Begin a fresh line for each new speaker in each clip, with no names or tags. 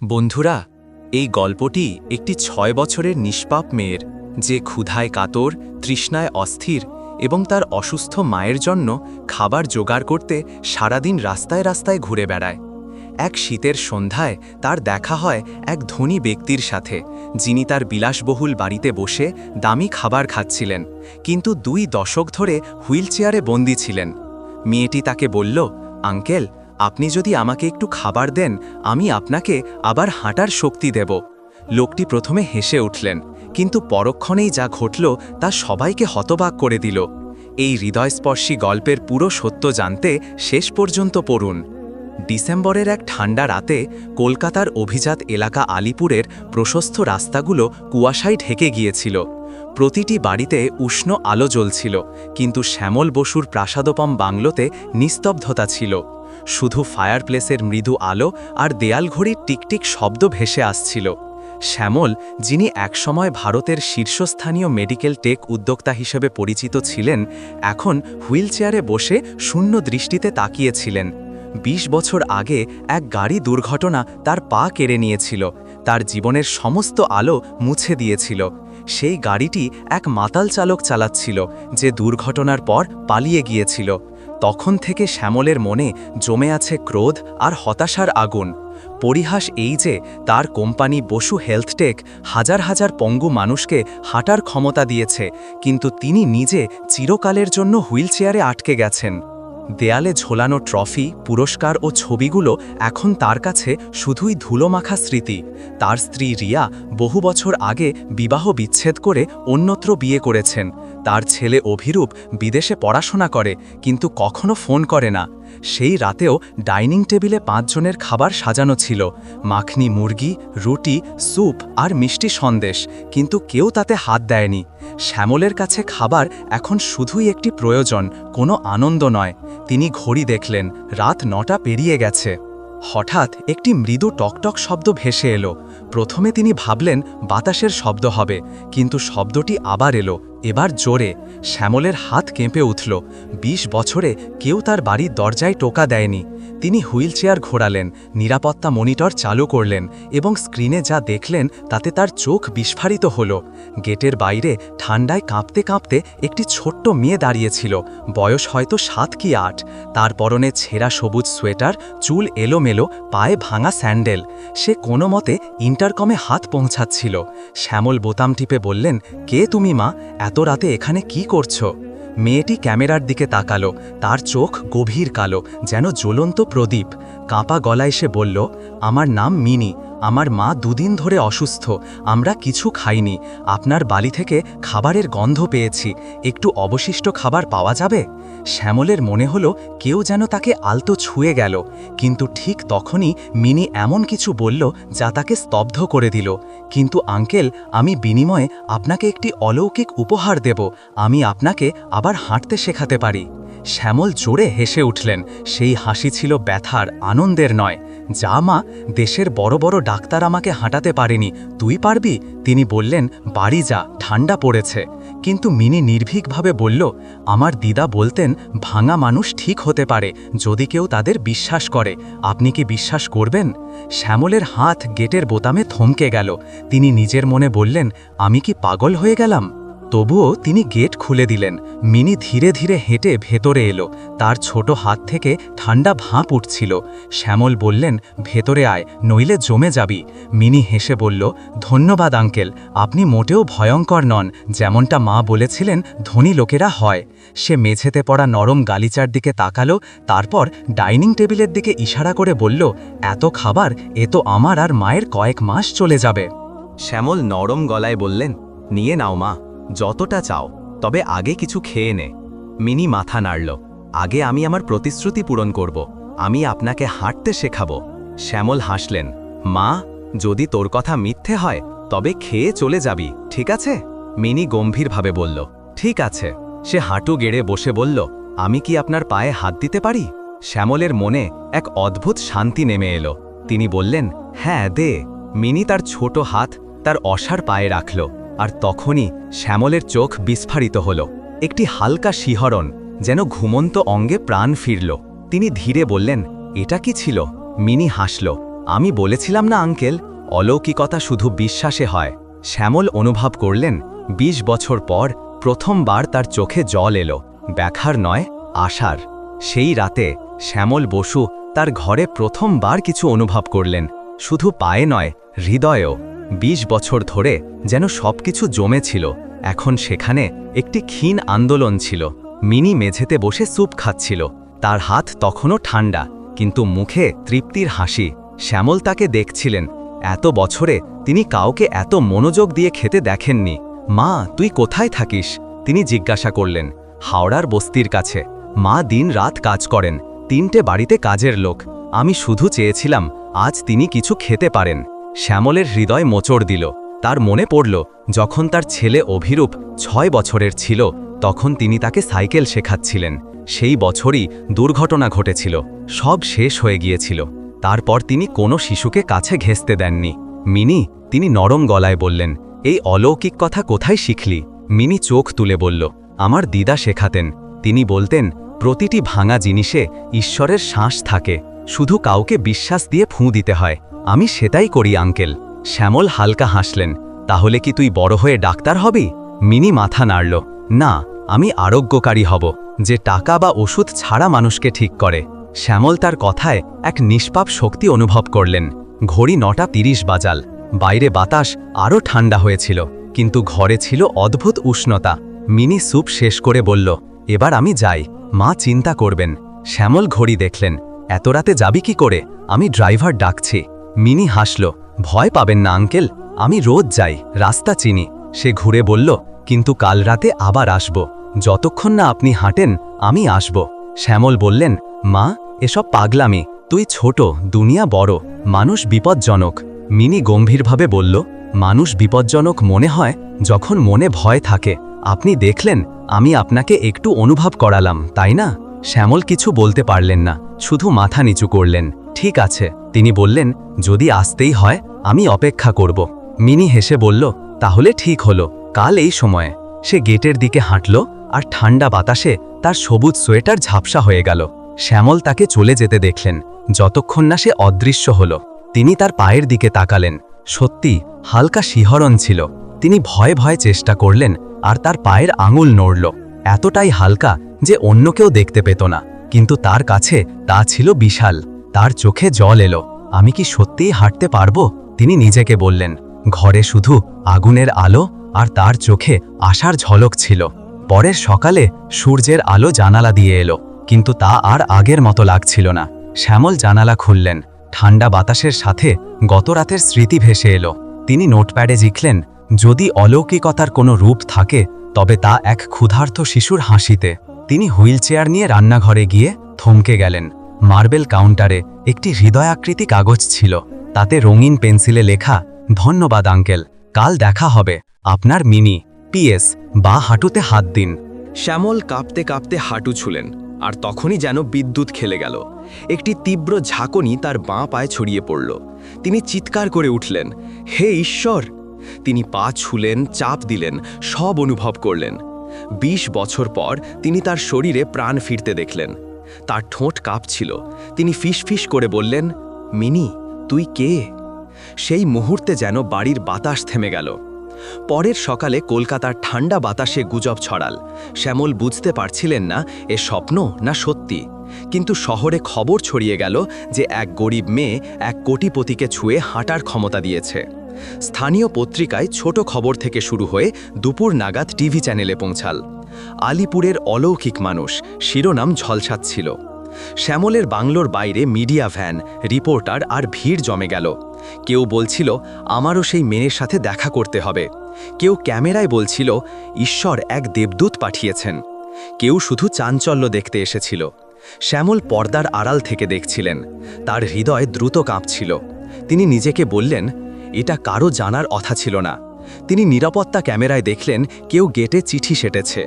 বন্ধুরা, এই গল্পটি একটি ছয় বছরের নিষ্পাপ মেয়ের, যে ক্ষুধায় কাতর, তৃষ্ণায় অস্থির এবং তার অসুস্থ মায়ের জন্য খাবার জোগাড় করতে সারাদিন রাস্তায় রাস্তায় ঘুরে বেড়ায়। এক শীতের সন্ধ্যায় তার দেখা হয় এক ধনী ব্যক্তির সাথে, যিনি তার বিলাসবহুল বাড়িতে বসে দামি খাবার খাচ্ছিলেন, কিন্তু দুই দশক ধরে হুইল চেয়ারে বন্দী ছিলেন। মেয়েটি তাকে বলল, আঙ্কেল আপনি যদি আমাকে একটু খাবার দেন, আমি আপনাকে আবার হাঁটার শক্তি দেব। লোকটি প্রথমে হেসে উঠলেন, কিন্তু পরক্ষণেই যা ঘটল তা সবাইকে হতবাক করে দিল। এই হৃদয়স্পর্শী গল্পের পুরো সত্য জানতে শেষ পর্যন্ত পড়ুন। ডিসেম্বরের এক ঠান্ডা রাতে কলকাতার অভিজাত এলাকা আলিপুরের প্রশস্ত রাস্তাগুলো কুয়াশায় ঢেকে গিয়েছিল। প্রতিটি বাড়িতে উষ্ণ আলো জ্বলছিল, কিন্তু শ্যামল বসুর প্রাসাদোপম বাংলোতে নিস্তব্ধতা ছিল। শুধু ফায়ারপ্লেসের মৃদু আলো আর দেয়াল ঘড়ির টিকটিক শব্দ ভেসে আসছিল। শ্যামল, যিনি একসময় ভারতের শীর্ষস্থানীয় মেডিকেল টেক উদ্যোক্তা হিসেবে পরিচিত ছিলেন, এখন হুইলচেয়ারে বসে শূন্য দৃষ্টিতে তাকিয়েছিলেন। ২০ বছর আগে এক গাড়ি দুর্ঘটনা তার পা কেড়ে নিয়েছিল। তার জীবনের সমস্ত আলো মুছে দিয়েছিল। সেই গাড়িটি এক মাতাল চালক চালাচ্ছিল, যে দুর্ঘটনার পর পালিয়ে গিয়েছিল। তখন থেকে শ্যামলের মনে জমে আছে ক্রোধ আর হতাশার আগুন। পরিহাস এই যে, তার কোম্পানি বসু হেলথটেক হাজার হাজার পঙ্গু মানুষকে হাঁটার ক্ষমতা দিয়েছে, কিন্তু তিনি নিজে চিরকালের জন্য হুইলচেয়ারে আটকে গেছেন। দেয়ালে ঝোলানো ট্রফি, পুরস্কার ও ছবিগুলো এখন তার কাছে শুধুই ধুলোমাখা স্মৃতি। তার স্ত্রী রিয়া বহু বছর আগে বিবাহ বিচ্ছেদ করে অন্যত্র বিয়ে করেছেন। তার ছেলে অভিরূপ বিদেশে পড়াশোনা করে, কিন্তু কখনো ফোন করে না। সেই রাতেও ডাইনিং টেবিলে পাঁচজনের খাবার সাজানো ছিল। মাখনি মুরগি, রুটি, স্যুপ আর মিষ্টি সন্দেশ, কিন্তু কেউ তাতে হাত দেয়নি। শ্যামলের কাছে খাবার এখন শুধুই একটি প্রয়োজন, কোনো আনন্দ নয়। তিনি ঘড়ি দেখলেন, রাত নটা পেরিয়ে গেছে। হঠাৎ একটি মৃদু টকটক শব্দ ভেসে এলো। প্রথমে তিনি ভাবলেন, বাতাসের শব্দ হবে, কিন্তু শব্দটি আবার এলো। এবার জোরে শ্যামলের হাত কেঁপে উঠল। ২০ বছরে কেউ তার বাড়ির দরজায় টোকা দেয়নি। তিনি হুইল চেয়ার ঘোরালেন, নিরাপত্তা মনিটর চালু করলেন এবং স্ক্রিনে যা দেখলেন তাতে তার চোখ বিস্ফারিত হল। গেটের বাইরে ঠান্ডায় কাঁপতে কাঁপতে একটি ছোট্ট মেয়ে দাঁড়িয়েছিল। বয়স হয়তো সাত কি আট। তার পরনে ছেঁড়া সবুজ সোয়েটার, চুল এলোমেলো, পায়ে ভাঙা স্যান্ডেল। সে কোনো মতে ইন্টারকমে হাত পৌঁছাচ্ছিল। শ্যামল বোতাম টিপে বললেন, কে তুমি মা? এত রাতে এখানে কি করছ? মেয়েটি ক্যামেরার দিকে তাকালো, তার চোখ গভীর কালো, যেন জ্বলন্ত প্রদীপ। কাঁপা গলায় সে বলল, আমার নাম মিনি। আমার মা দুদিন ধরে অসুস্থ। আমরা কিছু খাইনি। আপনার বালি থেকে খাবারের গন্ধ পেয়েছি। একটু অবশিষ্ট খাবার পাওয়া যাবে? শ্যামলের মনে হলো কেউ যেন তাকে আলতো ছুঁয়ে গেল। কিন্তু ঠিক তখনই মিনি এমন কিছু বলল যা তাকে স্তব্ধ করে দিল। কিন্তু আঙ্কেল, আমি বিনিময়ে আপনাকে একটি অলৌকিক উপহার দেব। আমি আপনাকে আবার হাঁটতে শেখাতে পারি। শ্যামল জোরে হেসে উঠলেন, সেই হাসি ছিল ব্যথার, আনন্দের নয়। যা মা, দেশের বড় বড় ডাক্তার আমাকে হাঁটাতে পারেনি। তুই পারবি? তিনি বললেন, বাড়ি যা ঠান্ডা পড়েছে। কিন্তু মিনি নির্ভীকভাবে বলল, আমার দিদা বলতেন, ভাঙা মানুষ ঠিক হতে পারে, যদি কেউ তাদের বিশ্বাস করে। আপনি কি বিশ্বাস করবেন? শ্যামলের হাত গেটের বোতামে থমকে গেল। তিনি নিজের মনে বললেন, আমি কি পাগল হয়ে গেলাম? তবুও তিনি গেট খুলে দিলেন। মিনি ধীরে ধীরে হেঁটে ভেতরে এলো। তার ছোট হাত থেকে ঠান্ডা ভাঁপ উঠছিল। শ্যামল বললেন, ভেতরে আয়, নইলে জমে যাবি। মিনি হেসে বলল, ধন্যবাদ, আঙ্কেল। আপনি মোটেও ভয়ঙ্কর নন, যেমনটা মা বলেছিলেন, ধনী লোকেরা হয়। সে মেঝেতে পড়া নরম গালিচার দিকে তাকালো, তারপর ডাইনিং টেবিলের দিকে ইশারা করে বলল, এত খাবার, এ তো আমার আর মায়ের কয়েক মাস চলে যাবে। শ্যামল নরম গলায় বললেন, নিয়ে নাও মা। যতটা চাও, তবে আগে কিছু খেয়ে নে। মিনি মাথা নাড়ল। আগে আমি আমার প্রতিশ্রুতি পূরণ করব। আমি আপনাকে হাঁটতে শেখাবো। শ্যামল হাসলেন। মা, যদি তোর কথা মিথ্যে হয়, তবে খেয়ে চলে যাবি, ঠিক আছে? মিনি গম্ভীরভাবে বলল। ঠিক আছে। সে হাঁটু গেড়ে বসে বলল, আমি কি আপনার পায়ে হাত দিতে পারি? শ্যামলের মনে এক অদ্ভুত শান্তি নেমে এলো। তিনি বললেন হ্যাঁ দে। মিনি তার ছোট হাত তার অসার পায়ে রাখল। আর তখনই শ্যামলের চোখ বিস্ফারিত হল। একটি হালকা শিহরণ যেন ঘুমন্ত অঙ্গে প্রাণ ফিরল। তিনি ধীরে বললেন, এটা কি ছিল? মিনি হাসল, আমি বলেছিলাম না, আঙ্কেল। অলৌকিকতা শুধু বিশ্বাসে হয়। শ্যামল অনুভব করলেন ২০ বছর পর প্রথমবার তার চোখে জল এলো ব্যাখার নয় আশার সেই রাতে শ্যামল বসু তার ঘরে প্রথমবার কিছু অনুভব করলেন, শুধু পায়ে নয়, হৃদয়েও। ২০ বছর ধরে যেন সব সবকিছু জমেছিল, এখন সেখানে একটি ক্ষীণ আন্দোলন ছিল। মিনি মেঝেতে বসে স্যুপ খাচ্ছিল। তার হাত তখনও ঠান্ডা কিন্তু মুখে তৃপ্তির হাসি। শ্যামল তাকে দেখছিলেন। এত বছরে তিনি কাউকে এত মনোযোগ দিয়ে খেতে দেখেননি। মা, তুই কোথায় থাকিস? তিনি জিজ্ঞাসা করলেন। হাওড়ার বস্তির কাছে। মা দিন রাত কাজ করেন। তিনটে বাড়িতে কাজের লোক। আমি শুধু চেয়েছিলাম, আজ তিনি কিছু খেতে পারেন। শ্যামলের হৃদয় মোচড় দিল। তার মনে পড়ল, যখন তার ছেলে অভিরূপ ছয় বছরের ছিল, তখন তিনি তাকে সাইকেল শেখাচ্ছিলেন। সেই বছরই দুর্ঘটনা ঘটেছিল, সব শেষ হয়ে গিয়েছিল। তারপর তিনি কোনো শিশুকে কাছে ঘেঁচতে দেননি। মিনি, তিনি নরম গলায় বললেন, এই অলৌকিক কথা কোথায় শিখলি? মিনি চোখ তুলে বলল, আমার দিদা শেখাতেন। তিনি বলতেন, প্রতিটি ভাঙা জিনিসে ঈশ্বরের শ্বাস থাকে। শুধু কাউকে বিশ্বাস দিয়ে ফুঁ দিতে হয়। আমি সেটাই করি, আঙ্কেল। শ্যামল হালকা হাসলেন। তাহলে কি তুই বড় হয়ে ডাক্তার হবি? মিনি মাথা নাড়ল। না, আমি আরোগ্যকারী হব, যে টাকা বা ওষুধ ছাড়া মানুষকে ঠিক করে। শ্যামল তার কথায় এক নিষ্পাপ শক্তি অনুভব করলেন। ঘড়ি নটা তিরিশ বাজাল। বাইরে বাতাস আরও ঠান্ডা হয়েছিল, কিন্তু ঘরে ছিল অদ্ভুত উষ্ণতা। মিনি স্যুপ শেষ করে বলল, এবার আমি যাই, মা চিন্তা করবেন। শ্যামল ঘড়ি দেখলেন, এত রাতে যাবি কি করে? আমি ড্রাইভার ডাকছি। মিনি হাসল, ভয় পাবেন না, আঙ্কেল। আমি রোজ যাই। রাস্তা চিনি। সে ঘুরে বলল, কিন্তু কাল রাতে আবার আসব। যতক্ষণ না আপনি হাঁটেন, আমি আসব। শ্যামল বললেন, মা, এসব পাগলামি। তুই ছোট, দুনিয়া বড়, মানুষ বিপজ্জনক। মিনি গম্ভীরভাবে বলল, মানুষ বিপজ্জনক মনে হয় যখন মনে ভয় থাকে। আপনি দেখলেন, আমি আপনাকে একটু অনুভব করালাম, তাই না? শ্যামল কিছু বলতে পারলেন না, শুধু মাথা নিচু করলেন। ঠিক আছে। তিনি বললেন, যদি আসতেই হয়, আমি অপেক্ষা করব। মিনি হেসে বলল, তাহলে ঠিক হলো, কাল এই সময়ে। সে গেটের দিকে হাঁটল, আর ঠান্ডা বাতাসে তার সবুজ সোয়েটার ঝাপসা হয়ে গেল। শ্যামল তাকে চলে যেতে দেখলেন, যতক্ষণ না সে অদৃশ্য হল। তিনি তার পায়ের দিকে তাকালেন, সত্যি হালকা শিহরণ ছিল। তিনি ভয়ে ভয়ে চেষ্টা করলেন, আর তার পায়ের আঙুল নড়ল। এতটাই হালকা যে অন্য কেউ দেখতে পেত না, কিন্তু তার কাছে তা ছিল বিশাল। তার চোখে জল এলো। আমি কি সত্যিই হাঁটতে পারব? তিনি নিজেকে বললেন, ঘরে শুধু আগুনের আলো আর তার চোখে আশার ঝলক ছিল। পরের সকালে সূর্যের আলো জানালা দিয়ে এলো, কিন্তু তা আর আগের মতো লাগছিল না। শ্যামল জানালা খুললেন। ঠান্ডা বাতাসের সাথে গত রাতের স্মৃতি ভেসে এলো। তিনি নোটপ্যাডে লিখলেন যদি অলৌকিকতার কোনো রূপ থাকে, তবে তা এক ক্ষুধার্ত শিশুর হাসিতে। তিনি হুইল চেয়ার নিয়ে রান্নাঘরে গিয়ে থমকে গেলেন। মার্বেল কাউন্টারে একটি হৃদয়াকৃতি কাগজ ছিল। তাতে রঙিন পেন্সিলে লেখা, ধন্যবাদ, আঙ্কেল, কাল দেখা হবে। আপনার মিনি, পিএস বা হাঁটুতে হাত দিন।
শ্যামল কাঁপতে কাঁপতে হাঁটু ছুলেন, আর তখনই যেন বিদ্যুৎ খেলে গেল। একটি তীব্র ঝাঁকুনি তার বাঁ পায়ে ছড়িয়ে পড়ল। তিনি চিৎকার করে উঠলেন, হে ঈশ্বর! তিনি পা ছুলেন, চাপ দিলেন, সব অনুভব করলেন। ২০ বছর পর তিনি তার শরীরে প্রাণ ফিরতে দেখলেন। তার ঠোঁট কাঁপছিল। তিনি ফিসফিস করে বললেন, মিনি, তুই কে? সেই মুহূর্তে যেন বাড়ির বাতাস থেমে গেল। পরের সকালে কলকাতার ঠান্ডা বাতাসে গুজব ছড়াল। শ্যামল বুঝতে পারছিলেন না, এ স্বপ্ন না সত্যি। কিন্তু শহরে খবর ছড়িয়ে গেল যে এক গরিব মেয়ে এক কোটিপতিকে ছুঁয়ে হাঁটার ক্ষমতা দিয়েছে। স্থানীয় পত্রিকায় ছোট খবর থেকে শুরু হয়ে দুপুর নাগাদ টিভি চ্যানেলে পৌঁছাল। আলিপুরের অলৌকিক মানুষ, শিরোনাম ঝলসাচ্ছিল। শ্যামলের বাংলোর বাইরে মিডিয়া ভ্যান, রিপোর্টার আর ভিড় জমে গেল। কেউ বলছিল, আমারও সেই মেয়ের সাথে দেখা করতে হবে। কেউ ক্যামেরায় বলছিল, ঈশ্বর এক দেবদূত পাঠিয়েছেন। কেউ শুধু চাঞ্চল্য দেখতে এসেছিল। শ্যামল পর্দার আড়াল থেকে দেখছিলেন। তার হৃদয় দ্রুত কাঁপছিল। তিনি নিজেকে বললেন, এটা কারও জানার কথা ছিল না। তিনি নিরাপত্তা ক্যামেরায় দেখলেন, কেউ গেটে চিঠি সেটেছে।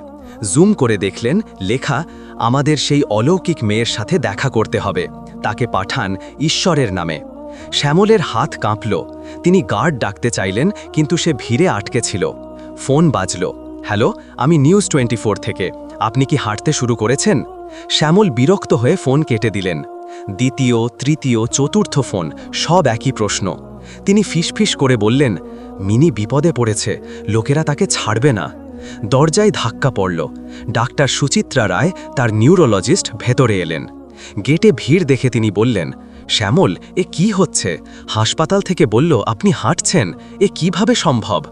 জুম করে দেখলেন, লেখা, আমাদের সেই অলৌকিক মেয়ের সাথে দেখা করতে হবে। তাকে পাঠান ঈশ্বরের নামে। শ্যামলের হাত কাঁপল। তিনি গার্ড ডাকতে চাইলেন, কিন্তু সে ভিড়ে আটকে ছিল। ফোন বাজল। হ্যালো, আমি নিউজ টোয়েন্টি থেকে। আপনি কি হাঁটতে শুরু করেছেন? শ্যামল বিরক্ত হয়ে ফোন কেটে দিলেন।
দ্বিতীয়, তৃতীয়, চতুর্থ ফোন, সব একই প্রশ্ন। তিনি ফিসফিস করে বললেন, মিনি বিপদে পড়েছে। লোকেরা তাকে ছাড়বে না। দরজায় ধাক্কা পড়ল। ডাক্তার সুচিত্রা রায় তার নিউরোলজিস্ট ভেতরে এলেন। গেটে ভিড় দেখে তিনি বললেন, শ্যামল, এ কি হচ্ছে? হাসপাতাল থেকে বলল, আপনি হাঁটছেন? এ কীভাবে সম্ভব?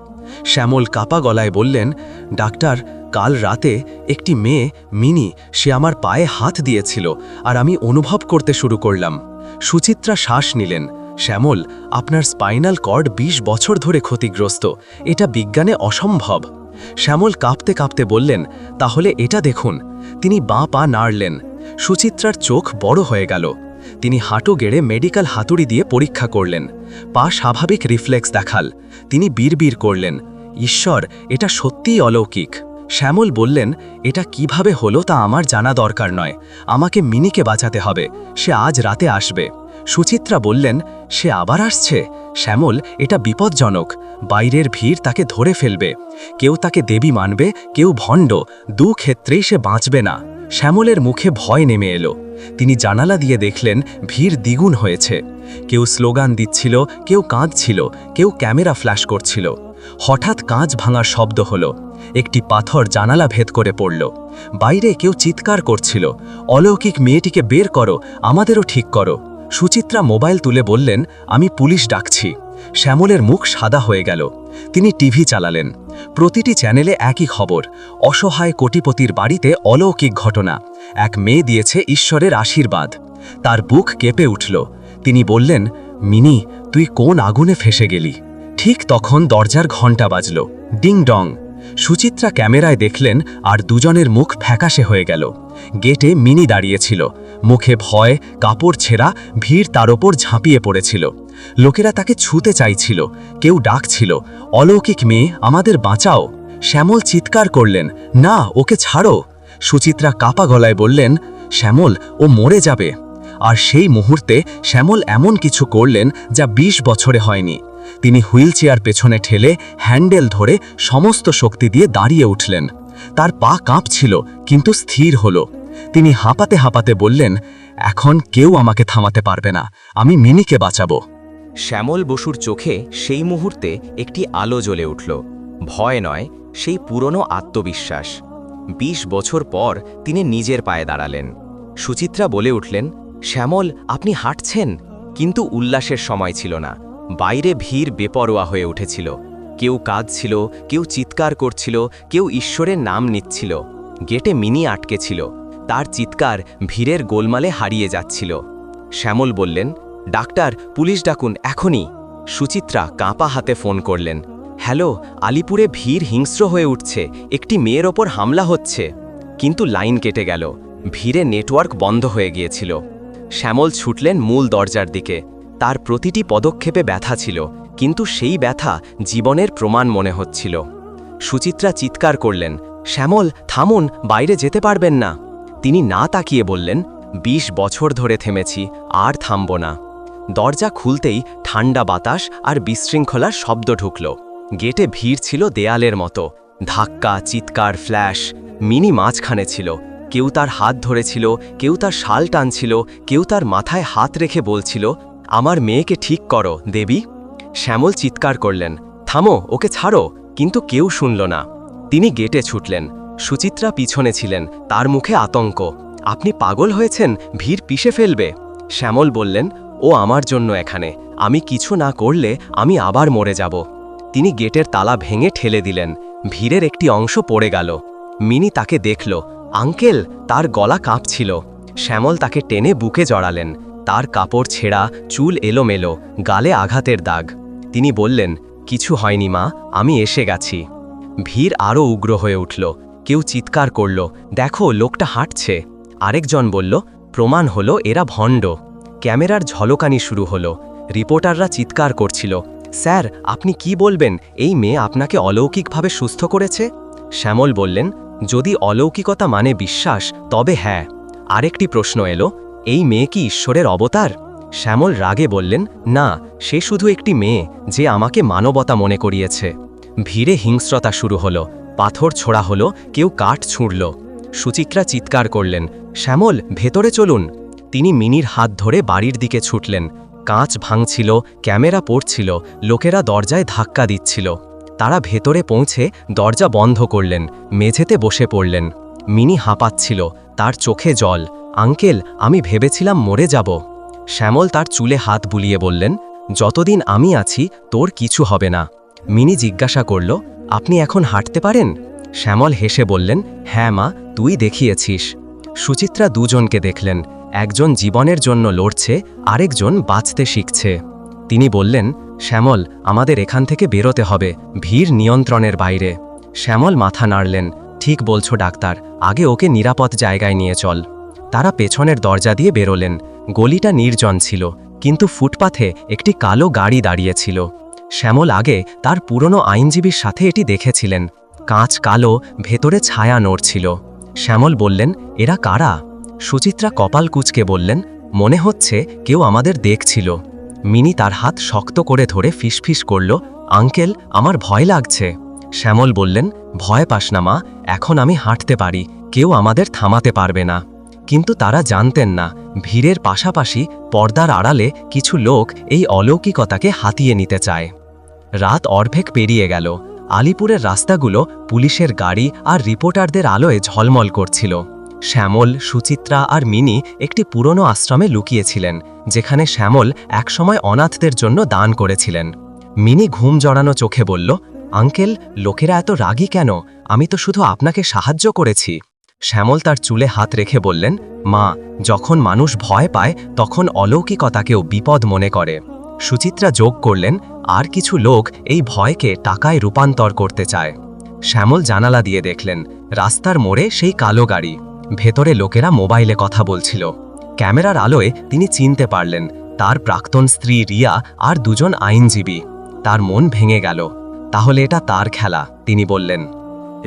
শ্যামল কাপা গলায় বললেন, ডাক্তার, কাল রাতে একটি মেয়ে, মিনি, সে আমার পায়ে হাত দিয়েছিল আর আমি অনুভব করতে শুরু করলাম। সুচিত্রা শ্বাস নিলেন, শ্যামল, আপনার স্পাইনাল কর্ড ২০ বছর ধরে ক্ষতিগ্রস্ত। এটা বিজ্ঞানে অসম্ভব। শ্যামল কাঁপতে কাঁপতে বললেন, তাহলে এটা দেখুন। তিনি বাঁ পা নাড়লেন। সুচিত্রার চোখ বড় হয়ে গেল। তিনি হাঁটু গেড়ে মেডিকেল হাতুড়ি দিয়ে পরীক্ষা করলেন। পা স্বাভাবিক রিফ্লেক্স দেখাল। তিনি বিড়বিড় করলেন, ঈশ্বর, এটা সত্যিই অলৌকিক। শ্যামল বললেন, এটা কীভাবে হলো তা আমার জানা দরকার নয়। আমাকে মিনিকে বাঁচাতে হবে। সে আজ রাতে আসবে। সুচিত্রা বললেন, সে আবার আসছে? শ্যামল, এটা বিপজ্জনক। বাইরের ভিড় তাকে ধরে ফেলবে। কেউ তাকে দেবী মানবে, কেউ ভণ্ড, দু ক্ষেত্রেই সে বাঁচবে না। শ্যামলের মুখে ভয় নেমে এলো। তিনি জানালা দিয়ে দেখলেন, ভিড় দ্বিগুণ হয়েছে। কেউ স্লোগান দিচ্ছিল, কেউ কাঁদছিল, কেউ ক্যামেরা ফ্ল্যাশ করছিল। হঠাৎ কাঁচ ভাঙার শব্দ হলো। একটি পাথর জানালা ভেদ করে পড়ল। বাইরে কেউ চিৎকার করছিল, অলৌকিক মেয়েটিকে বের করো, আমাদেরও ঠিক করো। সুচিত্রা মোবাইল তুলে বললেন, আমি পুলিশ ডাকছি। শ্যামলের মুখ সাদা হয়ে গেল। তিনি টিভি চালালেন। প্রতিটি চ্যানেলে একই খবর, অসহায় কোটিপতির বাড়িতে অলৌকিক ঘটনা। এক মেয়ে দিয়েছে ঈশ্বরের আশীর্বাদ। তার বুক কেঁপে উঠল। তিনি বললেন, মিনি, তুই কোন আগুনে ফেসে গেলি? ঠিক তখন দরজার ঘণ্টা বাজল। Ding dong. সুচিত্রা ক্যামেরায় দেখলেন, আর দুজনের মুখ ফ্যাকাশে হয়ে গেল। গেটে মিনি দাঁড়িয়েছিল মুখে ভয়, কাপড় ছেঁড়া, ভিড় তার ওপর ঝাঁপিয়ে পড়েছিল। লোকেরা তাকে ছুতে চাইছিল, কেউ ডাকছিল, অলৌকিক মেয়ে, আমাদের বাঁচাও। শ্যামল চিৎকার করলেন, না, ওকে ছাড়ো। সুচিত্রা কাপা গলায় বললেন, শ্যামল, ও মরে যাবে। আর সেই মুহূর্তে শ্যামল এমন কিছু করলেন যা ২০ বছরে হয়নি। তিনি হুইলচেয়ার পেছনে ঠেলে হ্যান্ডেল ধরে সমস্ত শক্তি দিয়ে দাঁড়িয়ে উঠলেন। তার পা কাঁপছিল, কিন্তু স্থির হল। তিনি হাঁপাতে হাঁপাতে বললেন, এখন কেউ আমাকে থামাতে পারবে না, আমি মিনিকে বাঁচাবো।
শ্যামল বসুর চোখে সেই মুহূর্তে একটি আলো জ্বলে উঠল। ভয় নয়, সেই পুরনো আত্মবিশ্বাস। ২০ বছর পর তিনি নিজের পায়ে দাঁড়ালেন। সুচিত্রা বলে উঠলেন, শ্যামল, আপনি হাঁটছেন? কিন্তু উল্লাসের সময় ছিল না। বাইরে ভিড় বেপরোয়া হয়ে উঠেছিল। কেউ কাঁদছিল, কেউ চিৎকার করছিল, কেউ ঈশ্বরের নাম নিচ্ছিল। গেটে মিনি আটকে ছিল। তার চিৎকার ভিড়ের গোলমালে হারিয়ে যাচ্ছিল। শ্যামল বললেন, ডাক্তার, পুলিশ ডাকুন, এখনই। সুচিত্রা কাঁপা হাতে ফোন করলেন, হ্যালো, আলিপুরে ভিড় হিংস্র হয়ে উঠছে, একটি মেয়ের ওপর হামলা হচ্ছে। কিন্তু লাইন কেটে গেল, ভিড়ে নেটওয়ার্ক বন্ধ হয়ে গিয়েছিল। শ্যামল ছুটলেন মূল দরজার দিকে, তার প্রতিটি পদক্ষেপে ব্যথা ছিল, কিন্তু সেই ব্যথা জীবনের প্রমাণ মনে হচ্ছিল। সুচিত্রা চিৎকার করলেন, শ্যামল, থামুন, বাইরে যেতে পারবেন না। তিনি না তাকিয়ে বললেন ২০ বছর ধরে থেমেছি, আর থামব না। দরজা খুলতেই ঠান্ডা বাতাস আর বিশৃঙ্খলার শব্দ ঢুকল। গেটে ভিড় ছিল দেয়ালের মতো। ধাক্কা, চিৎকার, ফ্ল্যাশ, মিনি মাঝখানে ছিল। কেউ তার হাত ধরেছিল, কেউ তার শাল টানছিল, কেউ তার মাথায় হাত রেখে বলছিল, আমার মেয়েকে ঠিক করো, দেবী। শ্যামল চিৎকার করলেন, থামো, ওকে ছাড়ো। কিন্তু কেউ শুনল না। তিনি গেটে ছুটলেন। সুচিত্রা পিছনে ছিলেন, তার মুখে আতঙ্ক। আপনি পাগল হয়েছেন, ভিড় পিষে ফেলবে। শ্যামল বললেন, ও আমার জন্য এখানে, আমি কিছু না করলে আমি আবার মরে যাব। তিনি গেটের তালা ভেঙে ঠেলে দিলেন, ভিড়ের একটি অংশ পড়ে গেল। মিনি তাকে দেখল, আঙ্কেল, তার গলা কাঁপছিল। শ্যামল তাকে টেনে বুকে জড়ালেন, তার কাপড় ছেঁড়া, চুল এলোমেলো, গালে আঘাতের দাগ। তিনি বললেন, কিছু হয়নি মা, আমি এসে গেছি। ভিড় আরও উগ্র হয়ে উঠল কেউ চিৎকার করল, দেখো, লোকটা হাঁটছে। আরেকজন বলল, প্রমাণ হলো এরা ভণ্ড। ক্যামেরার ঝলকানি শুরু হলো। রিপোর্টাররা চিৎকার করছিল, স্যার, আপনি কি বলবেন? এই মেয়ে আপনাকে অলৌকিকভাবে সুস্থ করেছে? শ্যামল বললেন, যদি অলৌকিকতা মানে বিশ্বাস, তবে হ্যাঁ। আরেকটি প্রশ্ন এলো, এই মেয়ে কি ঈশ্বরের অবতার? শ্যামল রাগে বললেন, না, সে শুধু একটি মেয়ে, যে আমাকে মানবতা মনে করিয়েছে। ভিড়ে হিংস্রতা শুরু হলো। পাথর ছোড়া হলো, কেউ কাঠ ছুঁড়ল। সুচিত্রা চিৎকার করলেন, শ্যামল, ভেতরে চলুন।
তিনি মিনির হাত ধরে বাড়ির দিকে ছুটলেন। কাঁচ ভাঙছিল, ক্যামেরা পড়ছিল, লোকেরা দরজায় ধাক্কা দিচ্ছিল। তারা ভেতরে পৌঁছে দরজা বন্ধ করলেন, মেঝেতে বসে পড়লেন। মিনি হাঁপাচ্ছিল, তার চোখে জল। আঙ্কেল, আমি ভেবেছিলাম মরে যাব। শ্যামল তার চুলে হাত বুলিয়ে বললেন, যতদিন আমি আছি, তোর কিছু হবে না। মিনি জিজ্ঞাসা করল আপনি এখন হাঁটতে পারেন? শ্যামল হেসে বললেন হ্যাঁ মা, তুই দেখিয়েছিস। সুচিত্রা দুজনকে দেখলেন। একজন জীবনের জন্য লড়ছে, আরেকজন বাঁচতে শিখছে। তিনি বললেন, শ্যামল, আমাদের এখান থেকে বেরোতে হবে, ভিড় নিয়ন্ত্রণের বাইরে। শ্যামল মাথা নাড়লেন, ঠিক বলছো ডাক্তার, আগে ওকে নিরাপদ জায়গায় নিয়ে চল। তারা পেছনের দরজা দিয়ে বেরোলেন। গলিটা নির্জন ছিল, কিন্তু ফুটপাথে একটি কালো গাড়ি দাঁড়িয়েছিল শ্যামল আগে তার পুরনো আইনজীবীর সাথে এটি দেখেছিলেন। কাঁচ কালো, ভেতরে ছায়া নড়ছিল। শ্যামল বললেন, এরা কারা? সুচিত্রা কপাল কুচকে বললেন, মনে হচ্ছে কেউ আমাদের দেখছিল। মিনি তার হাত শক্ত করে ধরে ফিসফিস করল, আঙ্কেল, আমার ভয় লাগছে। শ্যামল বললেন, ভয় পাস না মা, এখন আমি হাঁটতে পারি, কেউ আমাদের থামাতে পারবে না। কিন্তু তারা জানতেন না, ভিড়ের পাশাপাশি পর্দার আড়ালে কিছু লোক এই অলৌকিকতাকে হাতিয়ে নিতে চায়। রাত অর্ধেক পেরিয়ে গেল। আলিপুরের রাস্তাগুলো পুলিশের গাড়ি আর রিপোর্টারদের আলোয় ঝলমল করছিল। শ্যামল, সুচিত্রা আর মিনি একটি পুরনো আশ্রমে লুকিয়েছিলেন, যেখানে শ্যামল একসময় অনাথদের জন্য দান করেছিলেন। মিনি ঘুম জড়ানো চোখে বলল, আঙ্কেল, লোকেরা এত রাগী কেন? আমি তো শুধু আপনাকে সাহায্য করেছি। শ্যামল তার চুলে হাত রেখে বললেন, মা, যখন মানুষ ভয় পায়, তখন অলৌকিকতাকেও বিপদ মনে করে। সুচিত্রা যোগ করলেন, আর কিছু লোক এই ভয়কে টাকায় রূপান্তর করতে চায়। শ্যামল জানালা দিয়ে দেখলেন, রাস্তার মোড়ে সেই কালো গাড়ি। ভেতরে লোকেরা মোবাইলে কথা বলছিল। ক্যামেরার আলোয় তিনি চিনতে পারলেন, তার প্রাক্তন স্ত্রী রিয়া আর দুজন আইনজীবী। তার মন ভেঙে গেল। তাহলে এটা তার খেলা, তিনি বললেন।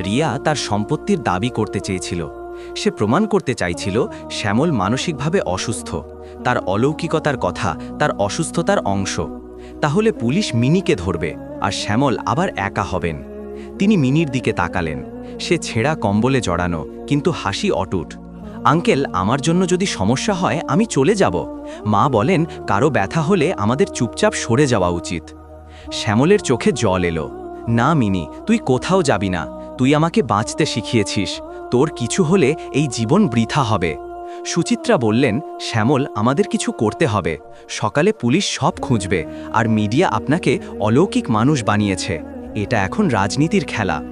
রিয়া তার সম্পত্তির দাবি করতে চেয়েছিল। সে প্রমাণ করতে চাইছিল, শ্যামল মানসিকভাবে অসুস্থ। তার অলৌকিকতার কথা, তার অসুস্থতার অংশ। তাহলে পুলিশ মিনিকে ধরবে আর শ্যামল আবার একা হবেন। তিনি মিনির দিকে তাকালেন। সে ছেঁড়া কম্বলে জড়ানো, কিন্তু হাসি অটুট। আঙ্কেল, আমার জন্য যদি সমস্যা হয়, আমি চলে যাব। মা বলেন, কারও ব্যথা হলে আমাদের চুপচাপ সরে যাওয়া উচিত। শ্যামলের চোখে জল এলো। না, মিনি, তুই কোথাও যাবি না। তুই আমাকে বাঁচতে শিখিয়েছিস। তোর কিছু হলে এই জীবন বৃথা হবে। সুচিত্রা বললেন, শ্যামল, আমাদের কিছু করতে হবে। সকালে পুলিশ সব খুঁজবে আর মিডিয়া আপনাকে অলৌকিক মানুষ বানিয়েছে। এটা এখন রাজনীতির খেলা।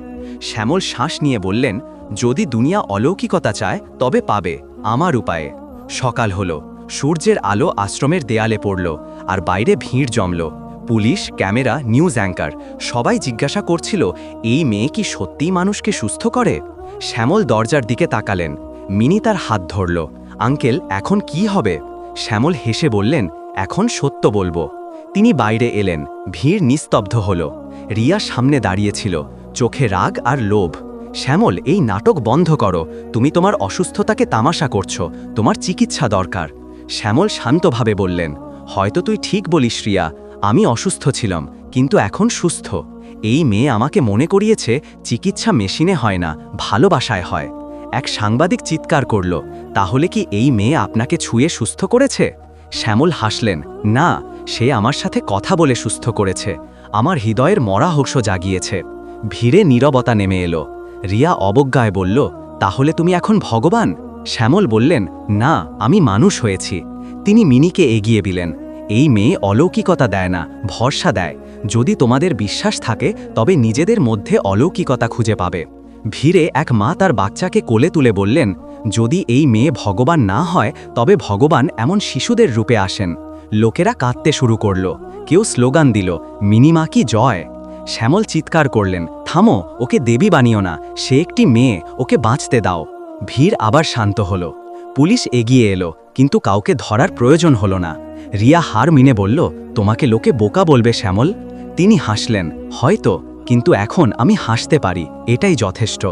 শ্যামল শ্বাস নিয়ে বললেন, যদি দুনিয়া অলৌকিকতা চায়, তবে পাবে। আমার উপায়ে। সকাল হলো। সূর্যের আলো আশ্রমের দেয়ালে পড়ল আর বাইরে ভিড় জমল। পুলিশ, ক্যামেরা, নিউজ অ্যাঙ্কার সবাই জিজ্ঞাসা করছিল, এই মেয়ে কি সত্যিই মানুষকে সুস্থ করে? শ্যামল দরজার দিকে তাকালেন। মিনি তার হাত ধরল। আঙ্কেল, এখন কি হবে? শ্যামল হেসে বললেন, এখন সত্য বলব। তিনি বাইরে এলেন, ভিড় নিস্তব্ধ হল। রিয়া সামনে দাঁড়িয়েছিল, চোখে রাগ আর লোভ। শ্যামল, এই নাটক বন্ধ করো। তুমি তোমার অসুস্থতাকে তামাশা করছ, তোমার চিকিৎসা দরকার। শ্যামল শান্তভাবে বললেন, হয়তো তুই ঠিক বলিস রিয়া, আমি অসুস্থ ছিলাম, কিন্তু এখন সুস্থ। এই মেয়ে আমাকে মনে করিয়েছে, চিকিৎসা মেশিনে হয় না, ভালোবাসায় হয়। এক সাংবাদিক চিৎকার করল, তাহলে কি এই মেয়ে আপনাকে ছুঁয়ে সুস্থ করেছে? শ্যামল হাসলেন, না, সে আমার সাথে কথা বলে সুস্থ করেছে। আমার হৃদয়ের মরা হোস জাগিয়েছে। ভিড়ে নীরবতা নেমে এলো। রিয়া অবজ্ঞায় বলল, তাহলে তুমি এখন ভগবান? শ্যামল বললেন, না, আমি মানুষ হয়েছি। তিনি মিনিকে এগিয়ে দিলেন, এই মেয়ে অলৌকিকতা দেয় না, ভরসা দেয়। যদি তোমাদের বিশ্বাস থাকে, তবে নিজেদের মধ্যে অলৌকিকতা খুঁজে পাবে। ভিড়ে এক মা তার বাচ্চাকে কোলে তুলে বললেন, যদি এই মেয়ে ভগবান না হয়, তবে ভগবান এমন শিশুদের রূপে আসেন। লোকেরা কাঁদতে শুরু করল। কেউ স্লোগান দিল, মিনিমা কি জয়? শ্যামল চিৎকার করলেন, থামো, ওকে দেবী বানিও না, সে একটি মেয়ে, ওকে বাঁচতে দাও। ভিড় আবার শান্ত হল। পুলিশ এগিয়ে এলো, কিন্তু কাউকে ধরার প্রয়োজন হলো না। রিয়া হার মিনে বলল, তোমাকে লোকে বোকা বলবে, শ্যামল। তিনি হাসলেন, হয়তো কিন্তু এখন আমি হাসতে পারি, এটাই যথেষ্ট।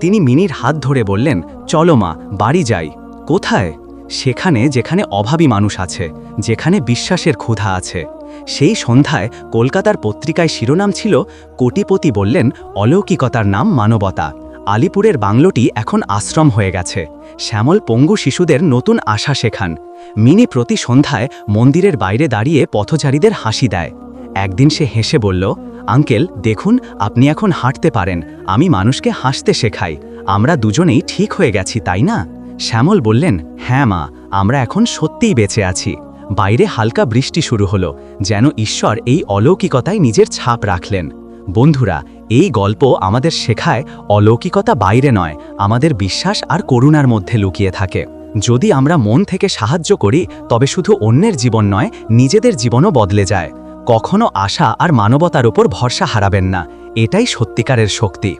তিনি মিনির হাত ধরে বললেন, চলো মা, বাড়ি যাই। কোথায়? সেখানে, যেখানে অভাবী মানুষ আছে, যেখানে বিশ্বাসের ক্ষুধা আছে। সেই সন্ধ্যায় কলকাতার পত্রিকায় শিরোনাম ছিল, কোটিপতি বললেন, অলৌকিকতার নাম মানবতা।
আলিপুরের বাংলোটি এখন আশ্রম হয়ে গেছে। শ্যামল পঙ্গু শিশুদের নতুন আশা শেখান। মিনি প্রতি সন্ধ্যায় মন্দিরের বাইরে দাঁড়িয়ে পথচারীদের হাসি দেয়। একদিন সে হেসে বলল, আঙ্কেল, দেখুন, আপনি এখন হাঁটতে পারেন। আমি মানুষকে হাসতে শেখাই। আমরা দুজনেই ঠিক হয়ে গেছি, তাই না? শ্যামল বললেন হ্যাঁ মা, আমরা এখন সত্যিই বেঁচে আছি। বাইরে হালকা বৃষ্টি শুরু হলো, যেন ঈশ্বর এই অলৌকিকতায় নিজের ছাপ রাখলেন। বন্ধুরা, এই গল্প আমাদের শেখায় অলৌকিকতা বাইরে নয়, আমাদের বিশ্বাস আর করুণার মধ্যে লুকিয়ে থাকে। যদি আমরা মন থেকে সাহায্য করি, তবে শুধু অন্যের জীবন নয়, নিজেদের জীবনও বদলে যায়। কখনো আশা আর মানবতার উপর ভরসা হারাবেন না। এটাই সত্যিকারের শক্তি।